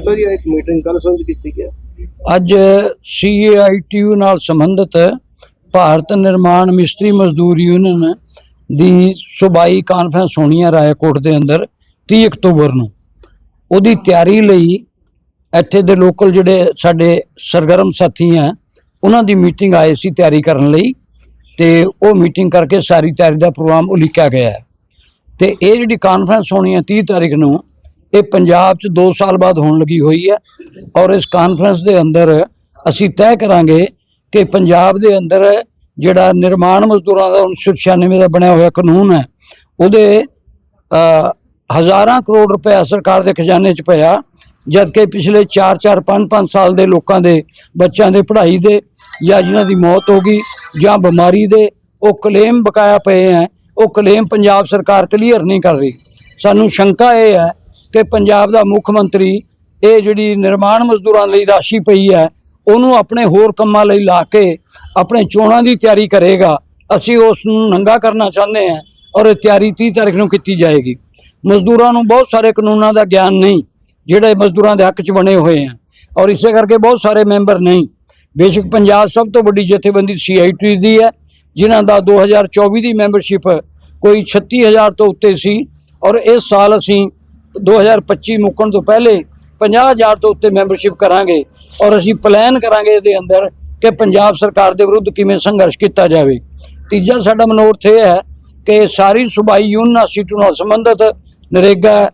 ਨੇਤਾ ਜੀ ਇੱਕ ਮੀਟਿੰਗ ਕੱਲ ਸੰਜ ਕੀਤੀ ਗਿਆ? ਅੱਜ ਸੀਏਆਈਟੀਯੂ ਨਾਲ ਸੰਬੰਧਿਤ ਭਾਰਤ ਨਿਰਮਾਣ ਮਿਸਤਰੀ ਮਜ਼ਦੂਰ ਯੂਨੀਅਨ ਦੀ ਸੁਬਾਈ ਕਾਨਫਰੰਸ ਹੋਣੀ ਹੈ ਰਾਏਕੋਟ ਦੇ ਅੰਦਰ 30 ਅਕਤੂਬਰ ਨੂੰ। ਉਹਦੀ ਤਿਆਰੀ ਲਈ ਇੱਥੇ ਦੇ ਲੋਕਲ ਜਿਹੜੇ ਸਾਡੇ ਸਰਗਰਮ ਸਾਥੀ ਆ ਉਹਨਾਂ ਦੀ ਮੀਟਿੰਗ ਆਏ ਸੀ ਤਿਆਰੀ ਕਰਨ ਲਈ ਤੇ ਉਹ ਮੀਟਿੰਗ ਕਰਕੇ ਸਾਰੀ ਤਿਆਰੀ ਦਾ ਪ੍ਰੋਗਰਾਮ ਉਲੀਕਿਆ ਗਿਆ ਹੈ। ਤੇ ਇਹ ਜਿਹੜੀ ਕਾਨਫਰੰਸ ਹੋਣੀ ਹੈ 30 ਤਾਰੀਖ ਨੂੰ ਇਹ ਪੰਜਾਬ 'ਚ 2 ਸਾਲ ਬਾਅਦ ਹੋਣ ਲੱਗੀ ਹੋਈ ਹੈ ਔਰ ਇਸ ਕਾਨਫਰੰਸ ਦੇ ਅੰਦਰ ਅਸੀਂ ਤੈਅ ਕਰਾਂਗੇ ਕਿ ਪੰਜਾਬ ਦੇ ਅੰਦਰ ਜਿਹੜਾ ਨਿਰਮਾਣ ਮਜ਼ਦੂਰਾਂ ਦਾ 1996 ਦਾ ਬਣਿਆ ਹੋਇਆ ਕਾਨੂੰਨ ਹੈ, ਉਹਦੇ ਹਜ਼ਾਰਾਂ ਕਰੋੜ ਰੁਪਏ ਸਰਕਾਰ ਦੇ ਖਜ਼ਾਨੇ 'ਚ ਪਿਆ, ਜਦਕਿ ਪਿਛਲੇ 4-4 5-5 ਸਾਲ ਦੇ ਲੋਕਾਂ ਦੇ, ਬੱਚਿਆਂ ਦੇ ਪੜ੍ਹਾਈ ਦੇ ਜਾਂ ਜਿਨ੍ਹਾਂ ਦੀ ਮੌਤ ਹੋ ਗਈ ਜਾਂ ਬਿਮਾਰੀ ਦੇ, ਉਹ ਕਲੇਮ ਬਕਾਇਆ ਪਏ ਹੈ, ਉਹ ਕਲੇਮ ਪੰਜਾਬ ਸਰਕਾਰ ਕਲੀਅਰ ਨਹੀਂ ਕਰ ਰਹੀ। ਸਾਨੂੰ ਸ਼ੰਕਾ ਇਹ ਹੈ ਕਿ ਪੰਜਾਬ ਦਾ ਮੁੱਖ ਮੰਤਰੀ ਇਹ ਜਿਹੜੀ ਨਿਰਮਾਣ ਮਜ਼ਦੂਰਾਂ ਲਈ ਰਾਸ਼ੀ ਪਈ ਹੈ, ਉਹਨੂੰ ਆਪਣੇ ਹੋਰ ਕੰਮਾਂ ਲਈ ਲਾ ਕੇ ਆਪਣੇ ਚੋਣਾਂ ਦੀ ਤਿਆਰੀ ਕਰੇਗਾ। ਅਸੀਂ ਉਸ ਨੂੰ ਨੰਗਾ ਕਰਨਾ ਚਾਹੁੰਦੇ ਹਾਂ ਔਰ ਇਹ ਤਿਆਰੀ 30 ਤਾਰੀਖ ਨੂੰ ਕੀਤੀ ਜਾਏਗੀ। ਮਜ਼ਦੂਰਾਂ ਨੂੰ ਬਹੁਤ ਸਾਰੇ ਕਾਨੂੰਨਾਂ ਦਾ ਗਿਆਨ ਨਹੀਂ, ਜਿਹੜੇ ਮਜ਼ਦੂਰਾਂ ਦੇ ਹੱਕ 'ਚ ਬਣੇ ਹੋਏ ਆ। ਔਰ ਇਸੇ ਕਰਕੇ ਬਹੁਤ ਸਾਰੇ ਮੈਂਬਰ ਨਹੀਂ। ਬੇਸ਼ੱਕ ਪੰਜਾਬ ਸਭ ਤੋਂ ਵੱਡੀ ਜਥੇਬੰਦੀ ਸੀਆਈਟੀ ਦੀ ਹੈ, ਜਿਨ੍ਹਾਂ ਦਾ 2024 ਦੀ ਮੈਂਬਰਸ਼ਿਪ ਕੋਈ 36000 ਤੋਂ ਉੱਤੇ ਸੀ। ਔਰ ਇਸ ਸਾਲ ਅਸੀਂ 2025 ਮੁੱਕਣ ਤੋਂ ਪਹਿਲੇ 50000 ਤੋਂ ਉੱਤੇ ਮੈਂਬਰਸ਼ਿਪ ਕਰਾਂਗੇ ਔਰ ਅਸੀਂ ਪਲਾਨ ਕਰਾਂਗੇ ਇਹਦੇ ਅੰਦਰ ਕਿ ਪੰਜਾਬ ਸਰਕਾਰ ਦੇ ਵਿਰੁੱਧ ਕਿਵੇਂ ਸੰਘਰਸ਼ ਕੀਤਾ ਜਾਵੇ। ਤੀਜਾ ਸਾਡਾ ਮਨੋਰਥ ਇਹ ਹੈ ਕਿ ਸਾਰੀ ਸੁਬਾਈ ਯੂਨੀਅਨ ਸੀਟੂ ਨਾਲ ਸੰਬੰਧਿਤ ਨਰੇਗਾ ਹੈ,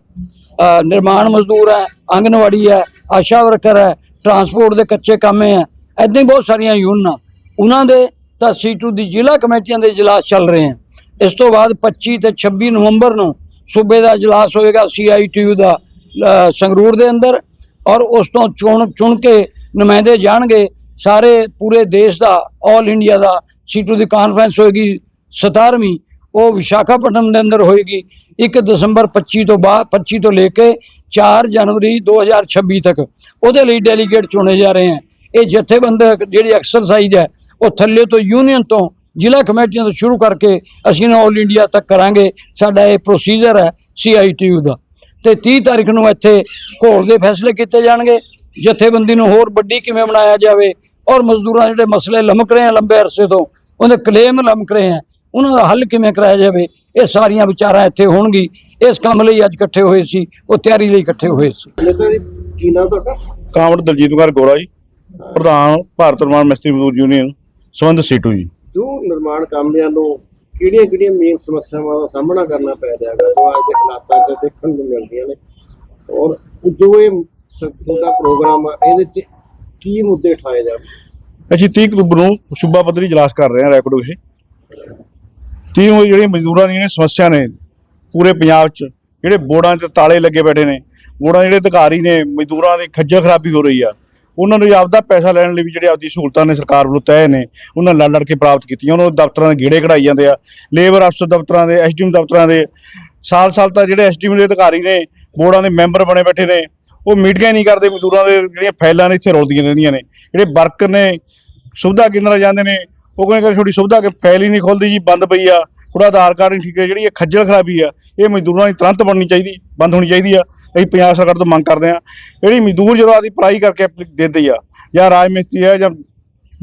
ਨਿਰਮਾਣ ਮਜ਼ਦੂਰ ਹੈ ਆਂਗਨਵਾੜੀ ਹੈ ਆਸ਼ਾ ਵਰਕਰ ਹੈ ਟਰਾਂਸਪੋਰਟ ਦੇ ਕੱਚੇ ਕਾਮੇ ਹੈ ਐਦਾਂ ਹੀ ਬਹੁਤ ਸਾਰੀਆਂ ਯੂਨੀਅਨਾਂ ਉਹਨਾਂ ਦੇ ਤਾਂ ਸੀਟੂ ਦੀ ਜ਼ਿਲ੍ਹਾ ਕਮੇਟੀਆਂ ਦੇ ਇਜਲਾਸ ਚੱਲ ਰਹੇ ਹਨ ਇਸ ਤੋਂ ਬਾਅਦ 25 ਤੇ 26 ਨਵੰਬਰ ਨੂੰ ਸੂਬੇ ਦਾ ਇਜਲਾਸ ਹੋਏਗਾ ਸੀਆਈਟੀਯੂ ਦਾ ਸੰਗਰੂਰ ਦੇ ਅੰਦਰ ਔਰ ਉਸ ਤੋਂ ਚੁਣ ਚੁਣ ਕੇ ਨੁਮਾਇੰਦੇ ਜਾਣਗੇ। ਸਾਰੇ ਪੂਰੇ ਦੇਸ਼ ਦਾ 올 ਇੰਡੀਆ ਦਾ ਸੀਟੂ ਦੀ ਕਾਨਫਰੰਸ ਹੋਏਗੀ 17ਵੀਂ ਉਹ ਵਿਸ਼ਾਖਾਪਟਨਮ ਦੇ ਅੰਦਰ ਹੋਏਗੀ 1 ਦਸੰਬਰ 25 ਤੋਂ ਬਾਅਦ 25 ਤੋਂ ਲੈ ਕੇ 4 ਜਨਵਰੀ 2026 ਤੱਕ। ਉਹਦੇ ਲਈ ਡੈਲੀਗੇਟ ਚੁਣੇ ਜਾ ਰਹੇ ਹਨ ਇਹ ਜਥੇਬੰਦਕ ਜਿਹੜੀ ਐਕਸਰਸਾਈਜ਼ ਹੈ, ਉਹ ਥੱਲੇ ਤੋਂ ਯੂਨੀਅਨ ਤੋਂ ਜ਼ਿਲ੍ਹਾ ਕਮੇਟੀਆਂ ਤੋਂ ਸ਼ੁਰੂ ਕਰਕੇ ਅਸੀਂ ਨਾ 올 ਇੰਡੀਆ ਤੱਕ ਕਰਾਂਗੇ। ਸਾਡਾ ਇਹ ਪ੍ਰੋਸੀਜਰ ਹੈ ਸੀਆਈਟੀਯੂ ਦਾ। ਤੇ 30 ਤਾਰੀਖ ਨੂੰ ਇੱਥੇ ਘੋਲ ਦੇ ਫੈਸਲੇ ਕੀਤੇ ਜਾਣਗੇ। ਜਥੇਬੰਦੀ ਨੂੰ ਹੋਰ ਵੱਡੀ ਕਿਵੇਂ ਬਣਾਇਆ ਜਾਵੇ ਔਰ ਮਜ਼ਦੂਰਾਂ ਦੇ ਜਿਹੜੇ ਮਸਲੇ ਲਮਕ ਰਹੇ ਆ ਲੰਬੇ ਅਰਸੇ ਤੋਂ ਉਹਦੇ ਕਲੇਮ ਲਮਕ ਰਹੇ ਆ ਉਹਨਾਂ ਦਾ ਹੱਲ ਕਿਵੇਂ ਕਰਾਇਆ ਜਾਵੇ ਇਹ ਸਾਰੀਆਂ ਵਿਚਾਰਾਂ ਇੱਥੇ ਹੋਣਗੀ। ਇਸ ਕੰਮ ਲਈ ਅੱਜ ਇਕੱਠੇ ਹੋਏ ਸੀ ਉਹ ਤਿਆਰੀ ਲਈ ਇਕੱਠੇ ਹੋਏ ਸੀ। ਕੀ ਨਾਮ ਤੁਹਾਡਾ? ਕਾਮੜ ਦਲਜੀਤ ਕੁਮਾਰ ਗੋਰਾ ਜੀ ਪ੍ਰਧਾਨ ਭਾਰਤ ਨਿਰਮਾਣ ਮਿਸਤਰੀ ਮਜ਼ਦੂਰ ਯੂਨੀਅਨ ਸੰਬੰਧ ਸੀਟੂ ਜੀ। ਜੋ ਨਿਰਮਾਣ ਕਾਮਿਆਂ ਨੂੰ ਕਿਹੜੀਆਂ ਕਿਹੜੀਆਂ ਮੇਨ ਸਮੱਸਿਆਵਾਂ ਦਾ ਸਾਹਮਣਾ ਕਰਨਾ ਪੈ ਰਿਹਾ ਹੈ ਜੋ ਅੱਜ ਦੇ ਹਾਲਾਤਾਂ 'ਚ ਦੇਖਣ ਨੂੰ ਮਿਲਦੀਆਂ ਨੇ। ਔਰ ਜੋ ਇਹ ਤੁਹਾਡਾ ਪ੍ਰੋਗਰਾਮ ਆ, ਇਹਦੇ 'ਚ ਕੀ ਮੁੱਦੇ ਉਠਾਏ ਜਾਣ? ਅਸੀਂ 30 ਅਕਤੂਬਰ ਨੂੰ ਸੂਬਾ ਪੱਧਰੀ ਇਜਲਾਸ ਕਰ ਰਹੇ ਹਾਂ ਰੈਕੋਰਡ ਵਿਖੇ। 30 ਨੂੰ ਜਿਹੜੀਆਂ ਮਜ਼ਦੂਰਾਂ ਦੀਆਂ ਸਮੱਸਿਆ ਨੇ, ਪੂਰੇ ਪੰਜਾਬ 'ਚ, ਜਿਹੜੇ ਬੋਰਡਾਂ 'ਚ ਤਾਲੇ ਲੱਗੇ ਬੈਠੇ ਨੇ, ਬੋਰਡਾਂ ਜਿਹੜੇ ਅਧਿਕਾਰੀ ਨੇ, ਮਜ਼ਦੂਰਾਂ ਦੀ ਖੱਜਲ ਖਰਾਬੀ ਹੋ ਰਹੀ ਆ। ਉਹਨਾਂ ਨੂੰ ਆਪਦਾ ਪੈਸਾ ਲੈਣ ਲਈ ਵੀ ਜਿਹੜੇ ਆਪਦੀ ਸਹੂਲਤਾਂ ਨੇ ਸਰਕਾਰ ਵੱਲੋਂ ਤੈਅ ਨੇ, ਉਹਨਾਂ ਲੜ ਲੜ ਕੇ ਪ੍ਰਾਪਤ ਕੀਤੀਆਂ। ਉਹਨਾਂ ਨੂੰ ਦਫ਼ਤਰਾਂ ਦੇ ਗੇੜੇ ਕਢਾਈ ਜਾਂਦੇ ਆ, ਲੇਬਰ ਅਫਸਰ ਦਫ਼ਤਰਾਂ ਦੇ, ਐਸਡੀਐਮ ਦਫ਼ਤਰਾਂ ਦੇ। ਸਾਲ ਸਾਲ ਤਾਂ ਜਿਹੜੇ ਐਸਡੀਐਮ ਦੇ ਅਧਿਕਾਰੀ ਨੇ, ਬੋਰਡਾਂ ਦੇ ਮੈਂਬਰ ਬਣੇ ਬੈਠੇ ਨੇ, ਉਹ ਮੀਟਿੰਗਾਂ ਹੀ ਨਹੀਂ ਕਰਦੇ, ਮਜ਼ਦੂਰਾਂ ਦੇ ਜਿਹੜੀਆਂ ਫਾਈਲਾਂ ਨੇ ਇੱਥੇ ਰੋਲਦੀਆਂ ਰਹਿੰਦੀਆਂ ਨੇ। ਜਿਹੜੇ ਵਰਕਰ ਨੇ, ਸੁਵਿਧਾ ਕੇਂਦਰ ਜਾਂਦੇ ਨੇ, ਉਹ ਕਹਿੰਦੇ ਕਿ ਤੁਹਾਡੀ ਸੁਵਿਧਾ ਕੇ ਫਾਈਲ ਹੀ ਨਹੀਂ ਖੁੱਲਦੀ ਜੀ, ਬੰਦ ਪਈ ਆ। ਥੋੜਾ ਆਧਾਰ ਕਾਰਡ ਨਹੀਂ ਠੀਕ ਹੈ, ਜਿਹੜੀ ਇਹ ਖੱਜਲ ਖਰਾਬੀ ਆ, ਇਹ ਮਜ਼ਦੂਰਾਂ ਦੀ ਤੁਰੰਤ ਬਣਨੀ ਚਾਹੀਦੀ, ਬੰਦ ਹੋਣੀ ਚਾਹੀਦੀ ਆ। ਅਸੀਂ ਪੰਜਾਬ ਸਰਕਾਰ ਤੋਂ ਮੰਗ ਕਰਦੇ ਆ ਜਿਹੜੀ ਮਜ਼ਦੂਰ ਜਦੋਂ ਆਦੀ ਪੜਾਈ ਕਰਕੇ ਐਪਲੀ- ਦਿੰਦੇ ਆ, ਜਾਂ ਰਾਜ ਮਿਸਤਰੀ ਆ, ਜਾਂ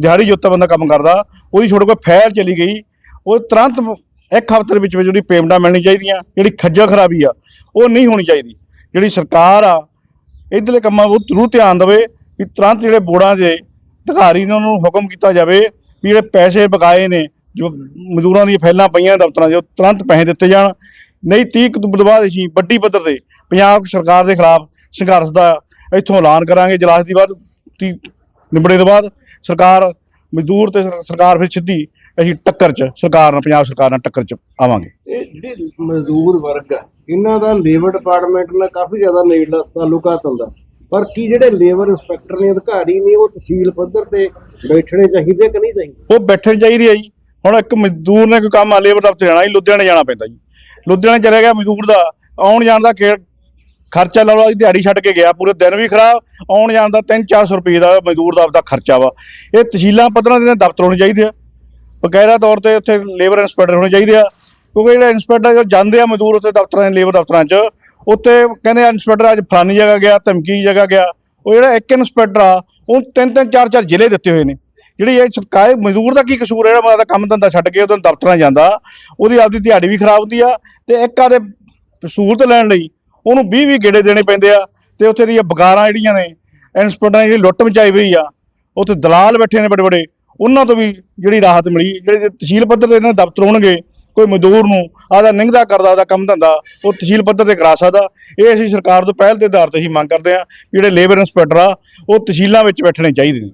ਦਿਹਾੜੀ ਜੋਤਾ ਬੰਦਾ ਕੰਮ ਕਰਦਾ, ਉਹਦੀ ਛੋੜ ਕੋਈ ਫੈਲ ਚਲੀ ਗਈ, ਉਹ ਤੁਰੰਤ ਇੱਕ ਹਫ਼ਤੇ ਵਿੱਚ ਵਿੱਚ ਜਿਹੜੀ ਪੇਮੈਂਟਾਂ ਮਿਲਣੀ ਚਾਹੀਦੀਆਂ, ਜਿਹੜੀ ਖੱਜਲ ਖਰਾਬੀ ਆ, ਉਹ ਨਹੀਂ ਹੋਣੀ ਚਾਹੀਦੀ। ਜਿਹੜੀ ਸਰਕਾਰ ਆ, ਇਧਰਲੇ ਕੰਮਾਂ ਉਹ ਜ਼ਰੂਰ ਧਿਆਨ ਦੇਵੇ ਵੀ ਤੁਰੰਤ ਜਿਹੜੇ ਬੋਰਡਾਂ ਦੇ ਅਧਿਕਾਰੀ ਨੇ ਉਹਨਾਂ ਨੂੰ ਹੁਕਮ ਕੀਤਾ ਜਾਵੇ ਵੀ ਜਿਹੜੇ ਪੈਸੇ ਬਕਾਏ ਨੇ ਜੋ ਮਜ਼ਦੂਰਾਂ ਦੀਆਂ ਫਾਈਲਾਂ ਪਈਆਂ ਦਫ਼ਤਰਾਂ 'ਚ ਉਹ ਤੁਰੰਤ ਪੈਸੇ ਦਿੱਤੇ ਜਾਣ। ਨਹੀਂ 30 ਅਕਤੂਬਰ ਤੋਂ ਬਾਅਦ ਅਸੀਂ ਵੱਡੀ ਪੱਧਰ ਤੇ ਪੰਜਾਬ ਸਰਕਾਰ ਦੇ ਖਿਲਾਫ ਸੰਘਰਸ਼ ਦਾ ਇੱਥੋਂ ਐਲਾਨ ਕਰਾਂਗੇ। ਜਲਾਸ ਦੀ ਬਾਅਦ 30 ਨਿਬੜੇ ਤੋਂ ਬਾਅਦ ਸਰਕਾਰ ਮਜ਼ਦੂਰ ਤੇ ਸਰ- ਸਰਕਾਰ ਫਿਰ ਸਿੱਧੀ ਅਸੀਂ ਟੱਕਰ 'ਚ ਸਰਕਾਰ ਨਾਲ ਪੰਜਾਬ ਸਰਕਾਰ ਨਾਲ ਟੱਕਰ 'ਚ ਆਵਾਂਗੇ। ਇਹ ਜਿਹੜੇ ਮਜ਼ਦੂਰ ਵਰਗ ਆ ਇਹਨਾਂ ਦਾ ਲੇਬਰ ਡਿਪਾਰਟਮੈਂਟ ਨਾਲ ਕਾਫੀ ਜ਼ਿਆਦਾ ਨੇੜਲਾ ਤਾਲੁਕਾਤ ਹੁੰਦਾ ਪਰ ਕੀ ਜਿਹੜੇ ਲੇਬਰ ਇੰਸਪੈਕਟਰ ਨੇ ਅਧਿਕਾਰੀ ਨੇ ਉਹ ਤਹਿਸੀਲ ਪੱਧਰ ਤੇ ਬੈਠਣੇ ਚਾਹੀਦੇ ਕਿ ਨਹੀਂ ਚਾਹੀਦੇ? ਉਹ ਬੈਠੇ ਚਾਹੀਦੀ ਹੈ ਜੀ। ਹੁਣ ਇੱਕ ਮਜ਼ਦੂਰ ਨੇ ਕੋਈ ਕੰਮ ਆ, ਲੇਬਰ ਦਫ਼ਤਰ ਜਾਣਾ ਜੀ, ਲੁਧਿਆਣੇ ਜਾਣਾ ਪੈਂਦਾ ਜੀ। ਲੁਧਿਆਣੇ ਚਲੇ ਗਿਆ ਮਜ਼ਦੂਰ ਦਾ, ਆਉਣ ਜਾਣ ਦਾ ਖੇ- ਖਰਚਾ ਲਾ ਲਓ ਜੀ ਦਿਹਾੜੀ ਛੱਡ ਕੇ ਗਿਆ, ਪੂਰੇ ਦਿਨ ਵੀ ਖਰਾਬ, ਆਉਣ ਜਾਣ ਦਾ 3-400 ਰੁਪਏ ਦਾ ਮਜ਼ਦੂਰ ਦਾ ਆਪਦਾ ਖਰਚਾ ਵਾ। ਇਹ ਤਹਿਸੀਲਾਂ ਪੱਧਰਾਂ ਦੇ ਦਫ਼ਤਰ ਹੋਣੇ ਚਾਹੀਦੇ ਆ। ਬਕਾਇਦਾ ਤੌਰ ਤੇ ਉੱਥੇ ਲੇਬਰ ਇੰਸਪੈਕਟਰ ਹੋਣੇ ਚਾਹੀਦੇ ਆ, ਕਿਉਂਕਿ ਜਿਹੜੇ ਇੰਸਪੈਕਟਰ ਜਾਂਦੇ ਆ ਮਜ਼ਦੂਰ ਉੱਥੇ ਦਫ਼ਤਰਾਂ ਦੇ, ਲੇਬਰ ਦਫ਼ਤਰਾਂ 'ਚ, ਉੱਥੇ ਕਹਿੰਦੇ ਇੰਸਪੈਕਟਰ ਅੱਜ ਫਲਾਨੀ ਜਗ੍ਹਾ ਗਿਆ, ਧਮਕੀ ਜਗ੍ਹਾ ਗਿਆ। ਉਹ ਜਿਹੜਾ ਇੱਕ ਇੰਸਪੈਕਟਰ ਆ ਉਹ ਤਿੰਨ ਤਿੰਨ ਚਾਰ ਚਾਰ ਜ਼ਿਲ੍ਹੇ ਦਿੱਤੇ ਹੋਏ ਨੇ। ਜਿਹੜੀ ਇਹ ਸਰਕਾਰ ਮਜ਼ਦੂਰ ਦਾ ਕੀ ਕਸੂਰ ਹੈ? ਜਿਹੜਾ ਮਾਦਾ ਕੰਮ ਧੰਦਾ ਛੱਡ ਕੇ ਉਹਦੋਂ ਦਫ਼ਤਰਾਂ ਜਾਂਦਾ, ਉਹਦੀ ਆਪਦੀ ਦਿਹਾੜੀ ਵੀ ਖਰਾਬ ਹੁੰਦੀ ਆ ਤੇ ਇੱਕ ਆਦੇ ਸਹੂਲਤ ਲੈਣ ਲਈ ਉਹਨੂੰ 20 20 ਗੇੜੇ ਦੇਣੇ ਪੈਂਦੇ ਆ ਤੇ ਉੱਥੇ ਦੀਆਂ ਬਗਾਰਾਂ ਜਿਹੜੀਆਂ ਨੇ, ਇੰਸਪੈਕਟਰਾਂ ਦੀ ਜਿਹੜੀ ਲੁੱਟ ਮਚਾਈ ਹੋਈ ਆ, ਉੱਥੇ ਦਲਾਲ ਬੈਠੇ ਨੇ ਬੜੇ ਬੜੇ ਉਹਨਾਂ ਤੋਂ ਵੀ ਜਿਹੜੀ ਰਾਹਤ ਮਿਲੀ, ਜਿਹੜੇ ਤਹਿਸੀਲ ਪੱਧਰ ਤੇ ਇਹਨਾਂ ਦਫ਼ਤਰ ਹੋਣਗੇ, ਕੋਈ ਮਜ਼ਦੂਰ ਨੂੰ ਆਦਾ ਨਿੰਗਦਾ ਕਰਦਾ, ਆਦਾ ਕੰਮ ਧੰਦਾ, ਉਹ ਤਹਿਸੀਲ ਪੱਧਰ ਤੇ ਕਰਾ ਸਕਦਾ। ਇਹ ਅਸੀਂ ਸਰਕਾਰ ਤੋਂ ਪਹਿਲ ਦੇ ਆਧਾਰ ਤੇ ਹੀ ਮੰਗ ਕਰਦੇ ਆ ਜਿਹੜੇ ਲੇਬਰ ਇੰਸਪੈਕਟਰ ਆ, ਉਹ ਤਹਿਸੀਲਾਂ ਵਿੱਚ ਬੈਠਣੇ ਚਾਹੀਦੇ ਨੇ।